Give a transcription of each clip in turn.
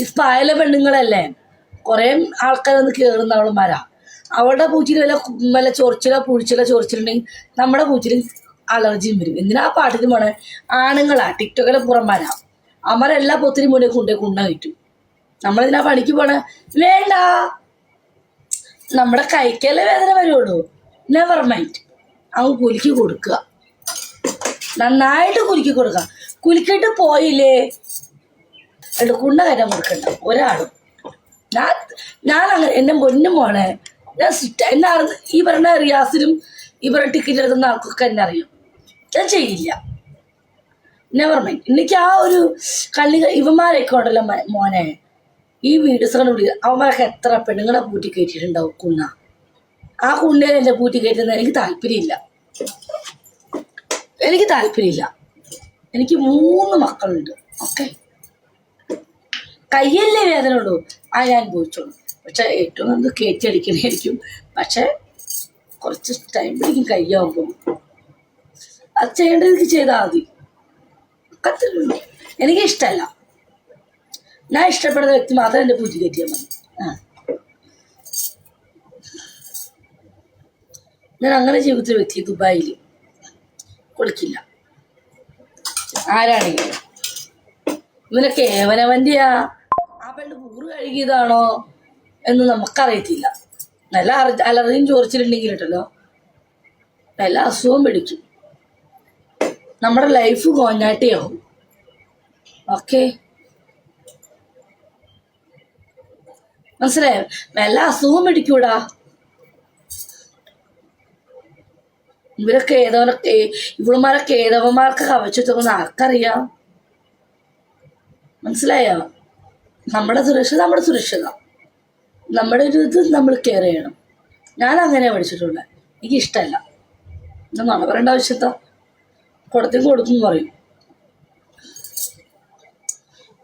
ഈ സ്പായല പെണ്ണുങ്ങളല്ലേ? കുറേ ആൾക്കാരൊന്ന് കയറുന്ന അവളുമാരാ. അവളുടെ പൂച്ചിൽ വല്ല വല്ല ചൊറിച്ചിലോ പുഴിച്ചിലോ ചൊറിച്ചിലുണ്ടെങ്കിൽ നമ്മുടെ പൂച്ചിൽ അലർജിയും വരും. എന്തിനാ ആ പാട്ടിന് പോണേ? ആണുങ്ങളാ ടിക്ടോക്കിലെ പുറംമാരാ അമരെല്ലാ പൊത്തിരി മുന്നേ കൊണ്ടേ കുണ്ട കിട്ടും നമ്മളെന്തിനാ പണിക്ക് പോണേ? വേണ്ട. നമ്മുടെ കൈക്കല്ലേ വേദന വരുള്ളൂ. നെവർ മൈൻഡ് അവൻ കുലുക്കി കൊടുക്കുക. നന്നായിട്ട് കുലുക്കി കൊടുക്കുക. കുലുക്കിയിട്ട് പോയില്ലേ? എന്നിട്ട് കുണ്ട കയറ്റാൻ കൊടുക്കണ്ട. ഒരാളും. ഞാൻ ഞാൻ അങ്ങനെ എന്റെ പൊന്നും മോളെ ഞാൻ സിറ്റ എന്നെ ഈ പറഞ്ഞ റിയാസിനും ഈ പറഞ്ഞ ടിക്കറ്റ് എടുക്കുന്ന ആൾക്കൊക്കെ എന്നെ അറിയും. ഞാൻ ചെയ്യില്ല. നെവർ മൈൻഡ് എനിക്ക് ആ ഒരു കള്ളി ഇവന്മാരൊക്കെ ഉണ്ടല്ലോ മോനെ. ഈ വീഡിയോസുകൾ വിളിക്കുക അവന്മാരൊക്കെ എത്ര പെണ്ണുങ്ങളെ പൂട്ടി കയറ്റിയിട്ടുണ്ടാവും കുണ്ണ. ആ കുണ്ണേനെ എന്റെ പൂട്ടി കയറ്റുന്നത് എനിക്ക് താല്പര്യമില്ല. എനിക്ക് താല്പര്യമില്ല. എനിക്ക് മൂന്ന് മക്കളുണ്ട്. ഓക്കെ കയ്യല്ലേ വേദന ഉള്ളൂ ആ ഞാൻ അനുഭവിച്ചോളൂ പക്ഷെ ഏറ്റവും നല്ലത് കയറ്റി പക്ഷെ കുറച്ച് ടൈം പിടിക്കും കയ്യാവുമ്പോൾ അത് ചെയ്യേണ്ടത് ചെയ്താൽ മതി. കത്തിലുള്ളൂ എനിക്ക് ഇഷ്ടമല്ല ഞാൻ ഇഷ്ടപ്പെടുന്ന വ്യക്തി മാത്രം എന്റെ പൂജ കയറ്റിയാൽ മതി. ഞാൻ അങ്ങനെ ജീവിതത്തിൽ വ്യക്തി ദുബായിൽ കൊടുക്കില്ല. ആരാണെങ്കിലും. ഇവനൊക്കെ കേവനവന്റെയാ ആ പെണ്ണ് കൂറ് കഴുകിയതാണോ എന്ന് നമുക്കറിയത്തില്ല. നല്ല അറി- അലർജിയും ചോറിച്ചിട്ടുണ്ടെങ്കിൽ കേട്ടല്ലോ നല്ല അസുഖം പിടിക്കും. നമ്മുടെ ലൈഫ് കോഞ്ഞാട്ടിയാവും. ഓക്കെ മനസ്സിലായോ? നല്ല അസുഖം പിടിക്കൂടാ. ഇവരൊക്കെ ഏതവനൊക്കെ ഇവളുമാരൊക്കെ ഏതവന്മാർക്ക് കവച്ചു തോന്നുന്ന ആർക്കറിയാം? മനസ്സിലായോ? നമ്മുടെ സുരക്ഷ നമ്മുടെ സുരക്ഷിത. നമ്മുടെ ഒരു ഇത് നമ്മൾ കെയർ ചെയ്യണം. ഞാൻ അങ്ങനെ പഠിച്ചിട്ടുള്ളത് എനിക്ക് ഇഷ്ടമല്ല ഇന്ന് നുണ പറയേണ്ട ആവശ്യത്ത. കൊടുത്തും കൊടുക്കും പറയും.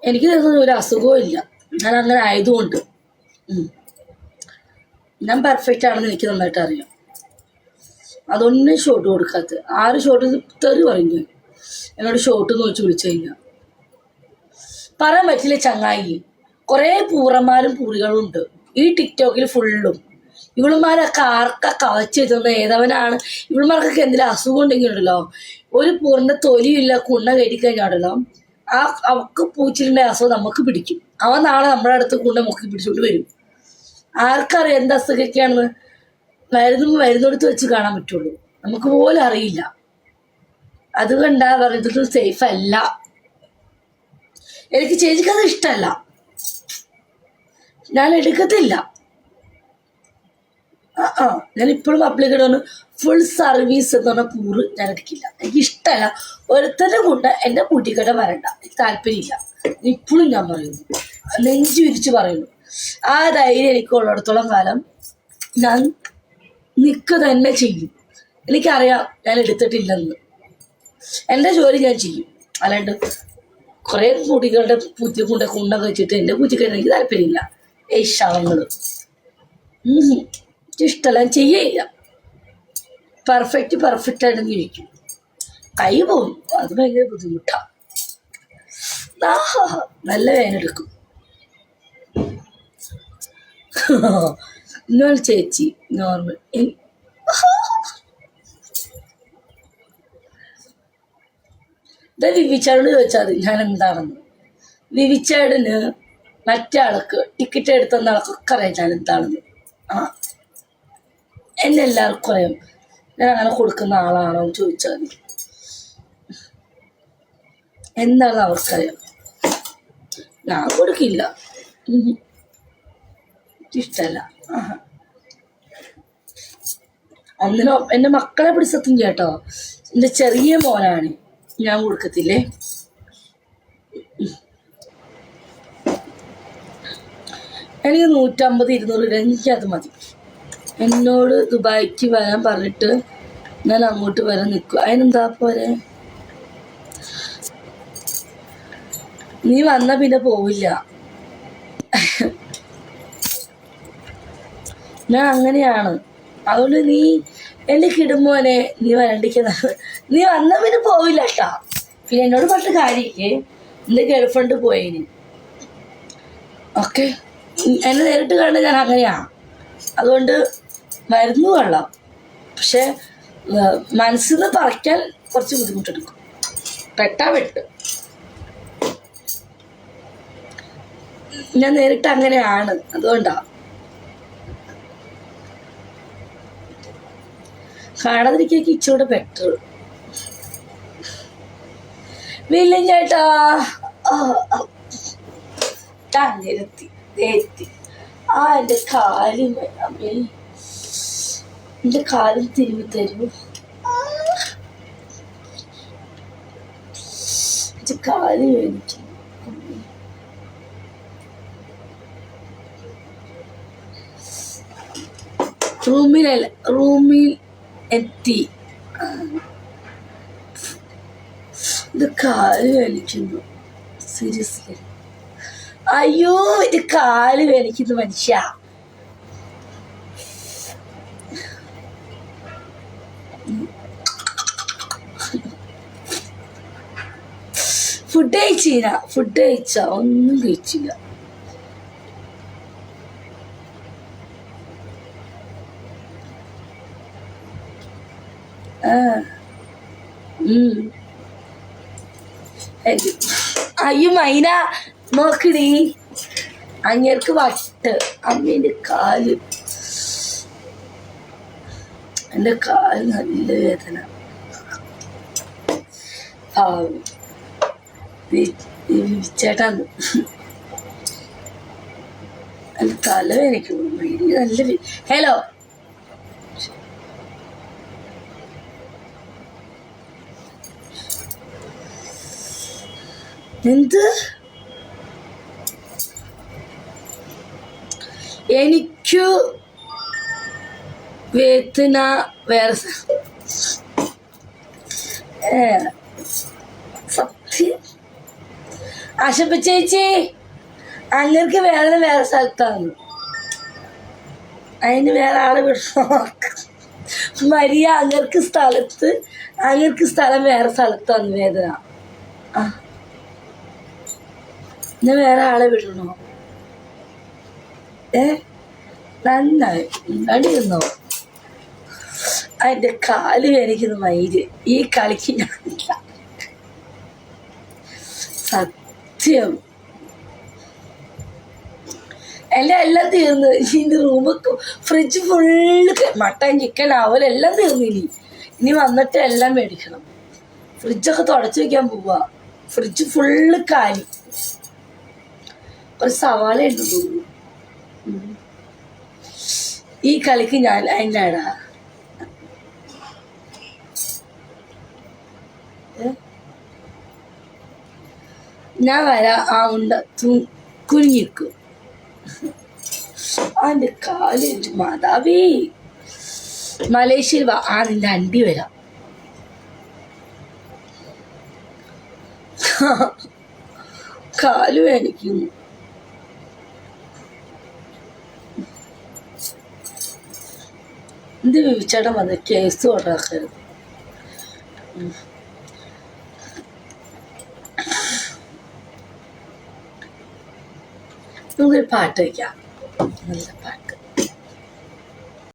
എനിക്ക് ഒരു അസുഖവും ഇല്ല. ഞാൻ അങ്ങനെ ആയതുകൊണ്ട്. ഞാൻ പെർഫെക്റ്റ് ആണെന്ന് എനിക്ക് നന്നായിട്ട് അറിയാം. അതൊന്നും ഷോട്ട് കൊടുക്കാത്ത. ആറ് ഷോട്ട് തെറി പറഞ്ഞു എന്നോട് ഷോട്ട് എന്ന് വിളിച്ചു കഴിഞ്ഞാൽ പറയാൻ പറ്റില്ല ചങ്ങായി. കുറേ പൂറന്മാരും പൂറികളും ഉണ്ട്. ഈ ടിക്ടോക്കിൽ ഫുള്ളും ഇവളുമാരൊക്കെ ആർക്കാ കവച്ച് വെച്ചത് ഏതവനാണ്? ഇവളുമാർക്കൊക്കെ എന്തെങ്കിലും അസുഖം ഉണ്ടെങ്കിൽ ഉണ്ടല്ലോ. ഒരു പൂറിന്റെ തൊലിയില്ല കുണ്ണ കയറ്റിക്കഴിഞ്ഞാണല്ലോ ആ അവക്ക് പൂച്ചിലിന്റെ അസുഖം നമുക്ക് പിടിക്കും. അവൻ നാളെ നമ്മുടെ അടുത്ത് കുണ്ണ മുക്കി പിടിച്ചോണ്ട് വരും. ആർക്കറിയാം എന്ത് അസുഖമൊക്കെയാണെന്ന്? മരുന്നും മരുന്നെടുത്ത് വെച്ച് കാണാൻ പറ്റുള്ളൂ. നമുക്ക് പോലും അറിയില്ല. അതുകൊണ്ടാ പറയുന്നത് സേഫ് അല്ല. എനിക്ക് ചേച്ചിക്കത് ഇഷ്ടമല്ല. ഞാൻ എടുക്കത്തില്ല. ആ ആ. ഞാൻ ഇപ്പോഴും പബ്ലിക്കിടെ പറഞ്ഞു ഫുൾ സർവീസ് എന്ന് പറഞ്ഞ കൂറ് ഞാൻ എടുക്കില്ല. എനിക്ക് ഇഷ്ടമല്ല ഒരുത്തരുടെ കൊണ്ട് എന്റെ കൂട്ടിക്കട വരണ്ട. എനിക്ക് താല്പര്യമില്ല. ഇപ്പോഴും ഞാൻ പറയുന്നു. നെഞ്ചു വിരിച്ച് പറയുന്നു. ആ ധൈര്യം എനിക്ക് ഉള്ളിടത്തോളം കാലം ഞാൻ നിൽക്കുക തന്നെ ചെയ്യും. എനിക്കറിയാം ഞാൻ എടുത്തിട്ടില്ലെന്ന്. എന്റെ ജോലി ഞാൻ ചെയ്യും. അല്ലാണ്ട് കുറേ കുട്ടികളുടെ പുതിയ കൊണ്ട കുണ്ടൊക്കെ വെച്ചിട്ട് എന്റെ പൂച്ചയ്ക്ക് എനിക്ക് താല്പര്യമില്ല. ഏ ശവങ്ങൾ ഇഷ്ടമല്ല ചെയ്യയില്ല പെർഫെക്റ്റ് പെർഫെക്റ്റ് ആയിട്ട് ജീവിക്കും കൈ പോകും അത് ഭയങ്കര ബുദ്ധിമുട്ടാണ് നല്ല വേനെടുക്കും ഇന്നോൾ ചേച്ചി നോർമൽ ഇതാ വിവിച്ചാടോട് ചോദിച്ചാൽ ഞാൻ എന്താണെന്ന് വിവിച്ചാടിന് മറ്റാൾക്ക് ടിക്കറ്റ് എടുത്തുന്ന ആൾക്കൊക്കെ അറിയാം ഞാൻ എന്താണെന്ന്. ആ. എന്നെ എല്ലാവർക്കും അറിയാം. ഞാൻ അങ്ങനെ കൊടുക്കുന്ന ആളാണോ എന്ന് ചോദിച്ചാൽ മതി. എന്താണെന്ന് അവർക്കറിയാം. ഞാൻ കൊടുക്കില്ല. ഇഷ്ടമല്ല ആഹാ. ഒന്നിനോ എന്റെ മക്കളെ പിടിച്ചത്തും കേട്ടോ. എന്റെ ചെറിയ മോനാണ്. ഞാൻ കൊടുക്കത്തില്ലേ? എനിക്ക് നൂറ്റമ്പത് ഇരുന്നൂറ് രൂപ എനിക്കത് മതി. എന്നോട് ദുബായിക്ക് വരാൻ പറഞ്ഞിട്ട് ഞാൻ അങ്ങോട്ട് വരാൻ നിൽക്കും അതിനെന്താ പോരെ? നീ വന്ന പിന്നെ പോവില്ല. ഞാൻ അങ്ങനെയാണ്. അതുകൊണ്ട് നീ എന്നെ കിടുമ്പോനെ നീ വരണ്ടിക്കുന്നത് നീ വന്ന പിന്നെ പോവില്ല കേട്ടാ. പിന്നെ എന്നോട് പറഞ്ഞ കാര്യം എന്റെ ഗേൾ ഫ്രണ്ട് പോയേന്. ഓക്കെ? എന്നെ നേരിട്ട് കണ്ട് ഞാൻ അങ്ങനെയാണ് അതുകൊണ്ട് മരുന്ന് കൊള്ളാം പക്ഷെ മനസ്സിൽ നിന്ന് പറിക്കാൻ കുറച്ച് ബുദ്ധിമുട്ടെടുക്കും. പെട്ടാ വെട്ട് ഞാൻ നേരിട്ട് അങ്ങനെയാണ്. അതുകൊണ്ടാ. കാണാതിരിക്കും ഇച്ചിരൂടെ ബെറ്റർ വില്ലൻ ചേട്ടാ. ആ. നിരത്തി ആ എന്റെ കാലും അമ്മേ എന്റെ കാലും തിരുമ്പി തരൂ എന്റെ കാൽ വേണിക്കും. റൂമിലല്ല റൂമിൽ എത്തി. ഇത് കാൽ വേണിക്കുന്നു. സീരിയസ്ലി. അയ്യോ ഇത് കാൽ വേണിക്കുന്നു മനുഷ്യ. ഫുഡ് കഴിച്ചില്ല ഫുഡ് കഴിച്ച? ഒന്നും കഴിച്ചില്ല. അയ്യോ മൈന. നോക്കടി അങ്ങേർക്ക് വട്ട് അമ്മേന്റെ കാൽ. എന്റെ കാൽ നല്ല വേദന. ചേട്ടാന്ന് എന്റെ തല എനിക്ക് നല്ല ഹലോ. എന്ത്? എനിക്ക് വേദന വേറെ സത്യം. ആശപ്പ ചേച്ചി അങ്ങർക്ക് വേദന വേറെ സ്ഥലത്താണ്. അതിന് വേറെ ആളെ വിടണോ മരിയ അങ്ങർക്ക് സ്ഥലത്ത് അങ്ങർക്ക് സ്ഥലം വേറെ സ്ഥലത്താണ് വേദന. ഞാൻ വേറെ ആളെ വിടണോ ഏ? നന്നായി അടിയുന്നോ അതിന്റെ കാൽ വേനിക്കുന്ന മയിൽ. ഈ കളിക്ക് ഞാനില്ല. സത്യം. എല്ലാം എല്ലാം തീർന്നു. ഇനി room fridge full mutton chicken അവലെല്ലാം തീർന്നു ഇനി. ഇനി വന്നിട്ട് എല്ലാം മേടിക്കണം. ഫ്രിഡ്ജൊക്കെ തുടച്ചു വെക്കാൻ പോവാ. ഫ്രിഡ്ജ് ഫുള്ള് കാലി. ഒരു സവാള ഉണ്ട് തോന്നുന്നു. ഈ കളിക്ക് ഞാൻ അതിന്റെടാ ഞാൻ വരാം. ആ ഉണ്ട. കുനിഞ്ഞിക്കും അതിന്റെ കാൽ മാതാവേ. മലേഷ്യയിൽ ആ നിന്റെ അണ്ടി വരാം. കാലു വേണിക്കുന്നു എന്ത് വിവിച്ചേട്ടൻ വന്ന് കേസ് കൊണ്ടാക്കരുത് നമുക്കൊരു പാട്ട് വയ്ക്കാം നല്ല പാട്ട്.